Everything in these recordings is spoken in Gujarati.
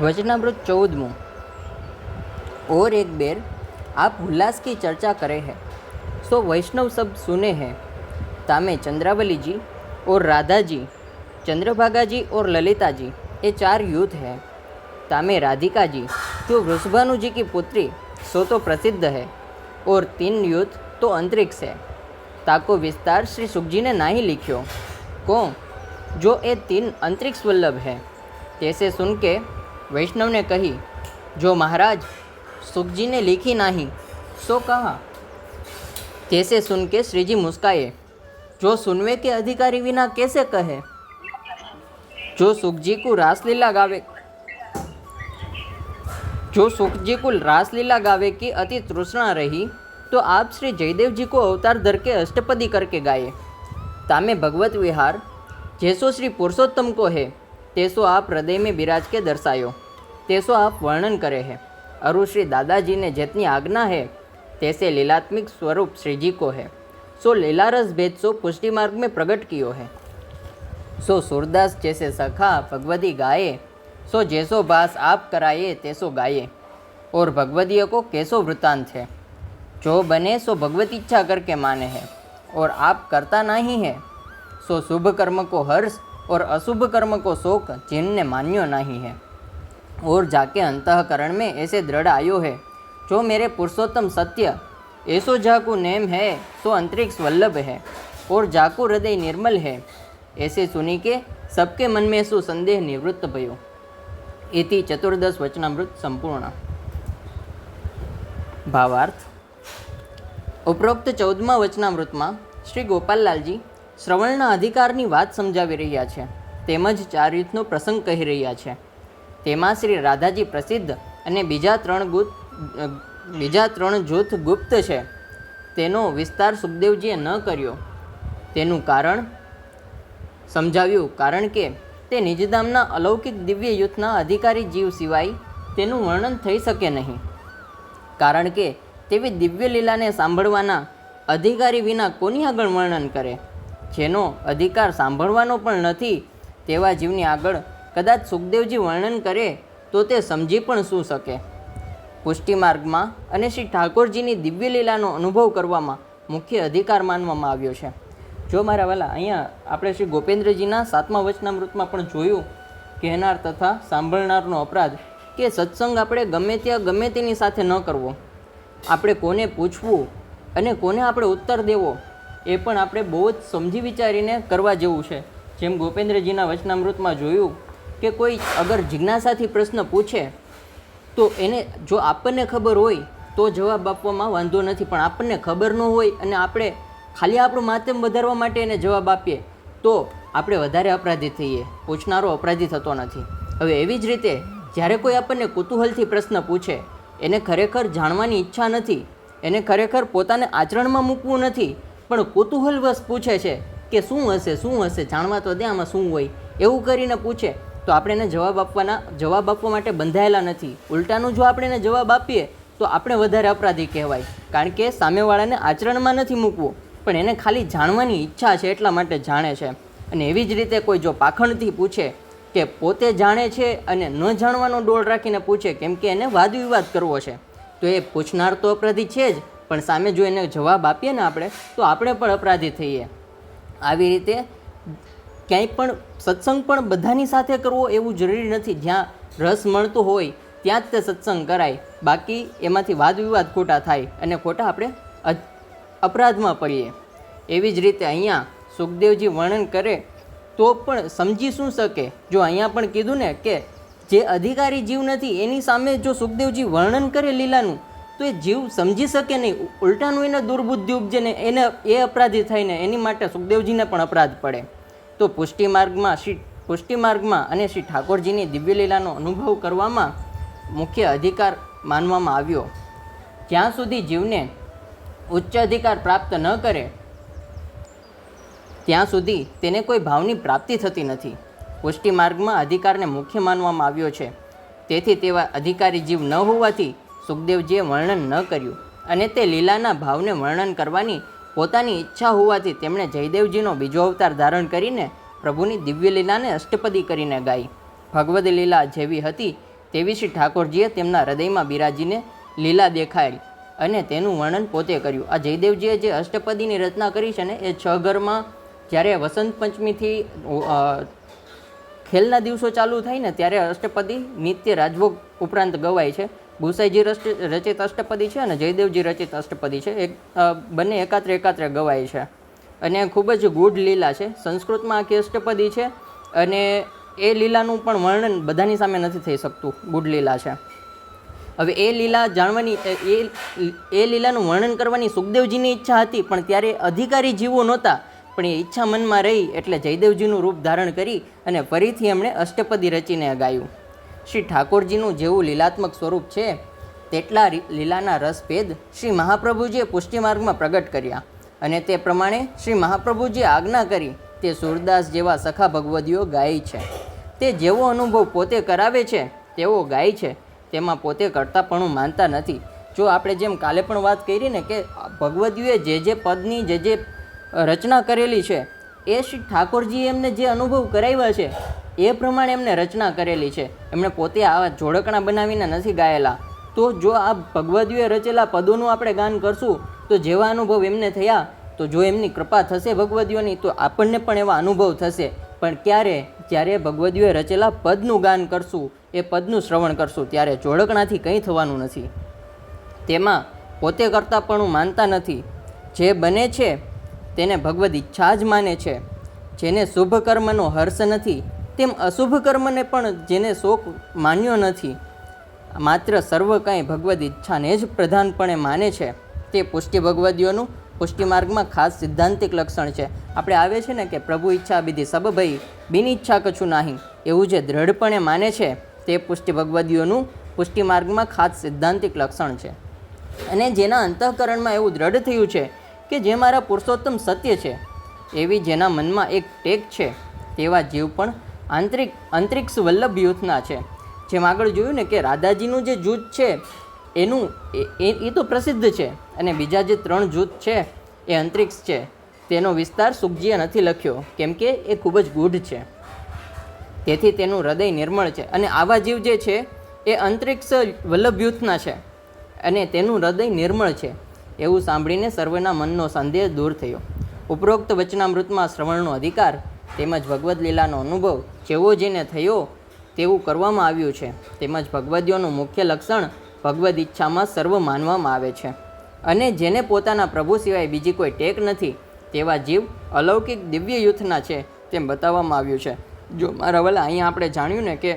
वचनामृत चौदमूँ और एक बेर आप उल्लास की चर्चा करे हैं, सो वैष्णव सब सुने हैं। तामे चंद्रावली जी और राधा जी, चंद्रभागा जी और ललिता जी, ये चार यूथ हैं। तामे राधिका जी, जो वृषभानु जी की पुत्री, सो तो प्रसिद्ध है, और तीन यूथ तो अंतरिक्ष है। ताको विस्तार श्री सुखजी ने ना ही लिखियो। को? जो ये तीन अंतरिक्ष वल्लभ है। जैसे सुन के वैष्णव ने कही, जो महाराज सुख जी ने लिखी नहीं, सो कहा? जैसे सुन के श्री जी मुस्काए? जो सुनवे के अधिकारी विना कैसे कहे? जो सुख जी को रासलीला गावे, जो सुख जी को रासलीला गावे की अति तृष्णा रही तो आप श्री जयदेव जी को अवतार धर के अष्टपदी करके गाए। तामे भगवत विहार, जैसो श्री पुरुषोत्तम को है, तेसो आप हृदय में बिराज के दर्शायो। तेसो आप वर्णन करे है अरु श्री दादाजी ने जितनी आज्ञा है तैसे लीलात्मिक स्वरूप श्री जी को है सो लीलारस भेद सो पुष्टि मार्ग में प्रकट कियो है सो सूरदास जैसे सखा भगवती गाये सो जैसो भास आप कराए तैसो गाये और भगवतीय को कैसो वृतांत है जो बने सो भगवत इच्छा करके माने है और आप करता नहीं है सो शुभ कर्म को हर्ष और अशुभ कर्म को शोक जिनने मान्यो नहीं है और जाके अंतकरण में ऐसे दृढ़ आयो है जो मेरे पुरुषोत्तम सत्य ऐसो जाकू नेम है सो अंतरिक्ष वल्लभ है और जाकू हृदय निर्मल है ऐसे सुनी के सबके मन में सु संदेह निवृत्त भयो इति चतुर्दश वचनामृत संपूर्ण ભાવાર્થ ઉપરોક્ત ચૌદમા વચનામૃતમાં શ્રી ગોપાલલાલજી શ્રવણના અધિકારની વાત સમજાવી રહ્યા છે તેમજ ચાર યુથનો પ્રસંગ કહી રહ્યા છે તેમાં શ્રી રાધાજી પ્રસિદ્ધ અને બીજા ત્રણ ગુત બીજા ત્રણ જૂથ ગુપ્ત છે. તેનો વિસ્તાર સુખદેવજીએ ન કર્યો. તેનું કારણ? સમજાવ્યું. કારણ કે તે નિજધામના અલૌકિક દિવ્ય યુથના અધિકારી જીવ સિવાય તેનું વર્ણન થઈ શકે નહીં. કારણ કે તેવી દિવ્ય લીલાને સાંભળવાના અધિકારી વિના કોની આગળ વર્ણન કરે? જેનો અધિકાર સાંભળવાનો પણ નથી, તેવા જીવની આગળ કદાચ સુખદેવજી વર્ણન કરે તો તે સમજી પણ શું શકે? પુષ્ટિ માર્ગમાં અને શ્રી ઠાકોરજીની દિવ્ય લીલાનો અનુભવ કરવામાં મુખ્ય અધિકાર માનવામાં આવ્યો છે. જો મારા વાલા, અહીંયા આપણે શ્રી ગોપેન્દ્રજીના સાતમા વચનામૃતમાં પણ જોયું કહેનાર તથા સાંભળનારનો અપરાધ કે સત્સંગ આપણે ગમે ત્યાં ગમે તેની સાથે ન કરવો. આપણે કોને પૂછવું અને કોને આપણે ઉત્તર દેવો એ પણ આપણે બહુ જ સમજી વિચારીને કરવા જેવું છે. જેમ ગોપેન્દ્રજીના વચનામૃતમાં જોયું કે કોઈ અગર જિજ્ઞાસાથી પ્રશ્ન પૂછે, તો એને જો આપણને ખબર હોય, તો જવાબ આપવામાં વાંધો નથી. પણ આપણને ખબર ન હોય અને આપણે ખાલી આપણું માધ્યમ વધારવા માટે એને જવાબ આપીએ, તો આપણે વધારે અપરાધી થઈએ. પૂછનારો અપરાધી થતો નથી. હવે એવી જ રીતે, જ્યારે કોઈ આપણને કુતૂહલથી પ્રશ્ન પૂછે, એને ખરેખર જાણવાની ઈચ્છા નથી, એને ખરેખર પોતાને આચરણમાં મૂકવું નથી, પણ કુતૂહલવશ પૂછે છે કે શું હશે શું હશે, જાણવા તો દે આમાં શું હોય. એવું કરીને પૂછે તો આપણે એને જવાબ આપવાના, જવાબ આપવા માટે બંધાયેલા નથી. ઉલટાનું જો આપણે એને જવાબ આપીએ, તો આપણે વધારે અપરાધી કહેવાય. કારણ કે સામેવાળાને આચરણમાં નથી મૂકવું, પણ એને ખાલી જાણવાની ઈચ્છા છે એટલા માટે જાણે છે. અને એવી જ રીતે કોઈ જો પાખંડથી પૂછે કે પોતે જાણે છે અને ન જાણવાનો ડોળ રાખીને પૂછે, કેમ કે એને વાદ વિવાદ કરવો છે. તો એ પૂછનાર તો અપરાધી છે જ, પણ સામે જો એને જવાબ આપીએ ને આપણે, તો આપણે પણ અપરાધી થઈએ. આવી રીતે ક્યાંય પણ સત્સંગ પણ બધાની સાથે કરવો એવું જરૂરી નથી. જ્યાં રસ મળતો હોય, ત્યાં જ તે સત્સંગ કરાય. બાકી એમાંથી વાદ વિવાદ ખોટા થાય અને ખોટા આપણે અપરાધમાં પડીએ. એવી જ રીતે અહીંયા સુખદેવજી વર્ણન કરે, તો પણ સમજી શું શકે? જો અહીંયા પણ કીધું ને કે જે અધિકારી જીવ નથી, એની સામે જો સુખદેવજી વર્ણન કરે લીલાનું, તો એ જીવ સમજી શકે નહીં. ઉલટાનું એને દુર્બુદ્ધિ ઉપજે ને એને, એ અપરાધી થઈને એની માટે સુખદેવજીને પણ અપરાધ પડે. તો પુષ્ટિ માર્ગમાં શ્રી પુષ્ટિ માર્ગમાં અને શ્રી ઠાકોરજીની દિવ્યલીલાનો અનુભવ કરવામાં મુખ્ય અધિકાર માનવામાં આવ્યો. જ્યાં સુધી જીવને ઉચ્ચ અધિકાર પ્રાપ્ત ન કરે, ત્યાં સુધી તેને કોઈ ભાવની પ્રાપ્તિ થતી નથી. પુષ્ટિ માર્ગમાં અધિકારને મુખ્ય માનવામાં આવ્યો છે. તેથી તેવા અધિકારી જીવ ન હોવાથી સુખદેવજીએ વર્ણન ન કર્યું અને તે લીલાના ભાવને વર્ણન કરવાની પોતાની ઈચ્છા હોવાથી તેમણે જયદેવજીનો બીજો અવતાર ધારણ કરીને પ્રભુની દિવ્ય લીલાને અષ્ટપદી કરીને ગાઈ. ભગવદ લીલા જેવી હતી તેવી શ્રી ઠાકોરજીએ તેમના હૃદયમાં બિરાજીને લીલા દેખાડી અને તેનું વર્ણન પોતે કર્યું. આ જયદેવજીએ જે અષ્ટપદીની રચના કરી છે ને, એ છ ઘરમાં જ્યારે વસંત પંચમીથી ખેલના દિવસો ચાલુ થાય ને, ત્યારે અષ્ટપદી નિત્ય રાજભોગ ઉપરાંત ગવાય છે. ગુસાઈજી રચ- રચિત અષ્ટપદી છે અને જયદેવજી રચિત અષ્ટપદી છે. એક બંને એકાત્રે એકાત્રે ગવાય છે. અને ખૂબ જ ગૂઢ લીલા છે. સંસ્કૃતમાં આખી અષ્ટપદી છે અને એ લીલાનું પણ વર્ણન બધાની સામે નથી થઈ શકતું, ગૂઢ લીલા છે. હવે એ લીલા જાણવાની એ એ લીલાનું વર્ણન કરવાની સુખદેવજીની ઈચ્છા હતી, પણ ત્યારે અધિકારી જીવો નહોતા, પણ એ ઈચ્છા મનમાં રહી એટલે જયદેવજીનું રૂપ ધારણ કરી અને ફરીથી એમણે અષ્ટપદી રચીને ગાયું. શ્રી ઠાકોરજીનું જેવું લીલાત્મક સ્વરૂપ છે, તેટલા લીલાના રસભેદ શ્રી મહાપ્રભુજીએ પુષ્ટિમાર્ગમાં પ્રગટ કર્યા અને તે પ્રમાણે શ્રી મહાપ્રભુજીએ આજ્ઞા કરી, તે સુરદાસ જેવા સખા ભગવદીઓ ગાય છે. તે જેવો અનુભવ પોતે કરાવે છે, તેવો ગાય છે, તેમાં પોતે કરતાપણું માનતા નથી. જો આપણે જેમ કાલે પણ વાત કરી ને કે ભગવદીઓએ જે જે પદની જે જે રચના કરેલી છે, એ શ્રી ઠાકોરજીએ એમને જે અનુભવ કરાવ્યા છે એ પ્રમાણે એમને રચના કરેલી છે. એમણે પોતે આવા જોડકણા બનાવીને નથી ગાયેલા. તો જો આ ભગવદીએ રચેલા પદોનું આપણે ગાન કરશું, તો જેવા અનુભવ એમને થયા, તો જો એમની કૃપા થશે ભગવદીઓની, તો આપણને પણ એવા અનુભવ થશે. પણ ક્યારે? જ્યારે ભગવદીઓએ રચેલા પદનું ગાન કરશું, એ પદનું શ્રવણ કરશું, ત્યારે જોડકણાથી કંઈ થવાનું નથી. તેમાં પોતે કરતાં પણ હું માનતા નથી. જે બને છે, તેને ભગવદ ઈચ્છા જ માને છે. જેને શુભ કર્મનો હર્ષ નથી તેમ અશુભ કર્મને પણ જેને શોક માન્યો નથી. માત્ર સર્વ કાંઈ ભગવદ ઈચ્છાને જ પ્રધાનપણે માને છે. તે પુષ્ટિ ભગવદીઓનું પુષ્ટિ માર્ગમાં ખાસ સિદ્ધાંતિક લક્ષણ છે. આપણે આવે છે ને કે પ્રભુ ઈચ્છા બીધી સબ ભઈ, બિન ઈચ્છા કછું નહીં. એવું જે દ્રઢપણે માને છે, તે પુષ્ટિ ભગવદીઓનું પુષ્ટિ માર્ગમાં ખાસ સિદ્ધાંતિક લક્ષણ છે. અને જેના અંતઃકરણમાં એવું દ્રઢ થયું છે કે જે મારા પુરુષોત્તમ સત્ય છે. એવી જેના મનમાં એક ટેક છે, તેવા જીવ પણ આંતરિક અંતરિક્ષ વલ્લભ યુથના છે. જેમ આગળ જોયું ને કે રાધાજીનું જે જૂથ છે, એનું એ- તો પ્રસિદ્ધ છે. અને બીજા જે ત્રણ જૂથ છે, એ અંતરિક્ષ છે. તેનો વિસ્તાર સુખજીએ નથી લખ્યો, કેમ કે એ ખૂબ જ ગૂઢ છે. તેથી તેનું હૃદય નિર્મળ છે. અને આવા જીવ જે છે, એ અંતરિક્ષ વલ્લભ યુથના છે. અને તેનું હૃદય નિર્મળ છે. એવું સાંભળીને સર્વના મનનો સંદેહ દૂર થયો. ઉપરોક્ત વચનામૃતમાં શ્રવણનો અધિકાર તેમજ ભગવદ્ લીલાનો અનુભવ જેવો જેને થયો તેવું કરવામાં આવ્યું છે. તેમજ ભગવદીઓનું મુખ્ય લક્ષણ ભગવદ ઈચ્છામાં સર્વ માનવામાં આવે છે. અને જેને પોતાના પ્રભુ સિવાય બીજી કોઈ ટેક નથી, તેવા જીવ અલૌકિક દિવ્ય યુથના છે તેમ બતાવવામાં આવ્યું છે. જો મારા વલા અહીંયા આપણે જાણ્યું ને કે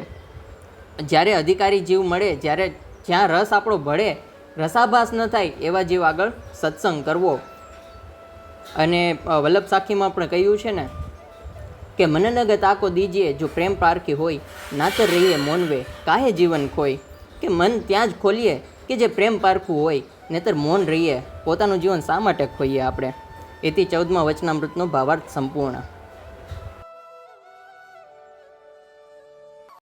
જ્યારે અધિકારી જીવ મળે, જ્યારે જ્યાં રસ આપણો ભળે, રસાભાસ ન થાય એવા જીવ આગળ સત્સંગ કરવો. અને વલ્લભ સાખીમાં પણ કહ્યું છે ને કે મનનગ તાકો દીજીએ જો પ્રેમ પારખી હોય નાતર રહીએ મોનવે, કાહે જીવન ખોય? કે મન ત્યાં જ ખોલીએ કે જે પ્રેમ પારખું હોય નહીતર મૌન રહીએ, પોતાનું જીવન શા માટે ખોઈએ આપણે? એથી ચૌદમાં વચનામૃતનો ભાવાર્થ સંપૂર્ણ.